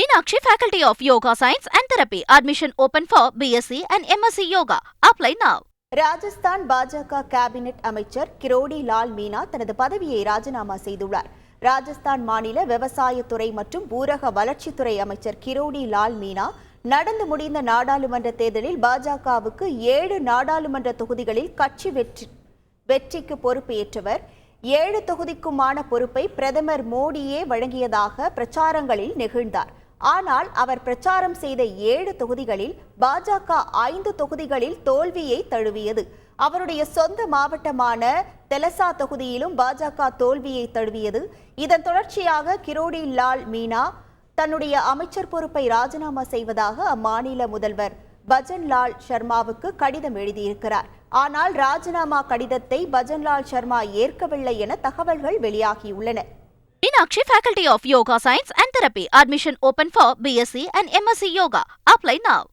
Meenakshi faculty of yoga science and therapy admission open for BSc and MSc yoga apply now Rajasthan பாஜக cabinet அமைச்சர் கிரோடி லால் மீனா தனது பதவியை ராஜினாமா செய்துள்ளார். ராஜஸ்தான் மாநில விவசாயத்துறை மற்றும் ஊரக வளர்ச்சித்துறை அமைச்சர் கிரோடி லால் மீனா நடந்து முடிந்த நாடாளுமன்ற தேர்தலில் பாஜகவுக்கு ஏழு நாடாளுமன்ற தொகுதிகளில் கட்சி வெற்றி வெற்றிக்கு பொறுப்பேற்றவர். ஏழு தொகுதிக்குமான பொறுப்பை பிரதமர் மோடியே வழங்கியதாக பிரச்சாரங்களில் நெகிழ்ந்தார். ஆனால் அவர் பிரச்சாரம் செய்த ஏழு தொகுதிகளில் பாஜக ஐந்து தொகுதிகளில் தோல்வியை தழுவியது. அவருடைய சொந்த மாவட்டமான தெலசா தொகுதியிலும் பாஜக தோல்வியை தழுவியது. இதன் தொடர்ச்சியாக கிரோடி லால் மீனா தன்னுடைய அமைச்சர் பொறுப்பை ராஜினாமா செய்வதாக அம்மாநில முதல்வர் பஜன்லால் சர்மாவுக்கு கடிதம் எழுதியிருக்கிறார். ஆனால் ராஜினாமா கடிதத்தை பஜன்லால் சர்மா ஏற்கவில்லை என தகவல்கள் வெளியாகியுள்ளன. Meenakshi Faculty of Yoga Science and Therapy. Admission open for BSc and MSc Yoga. Apply now.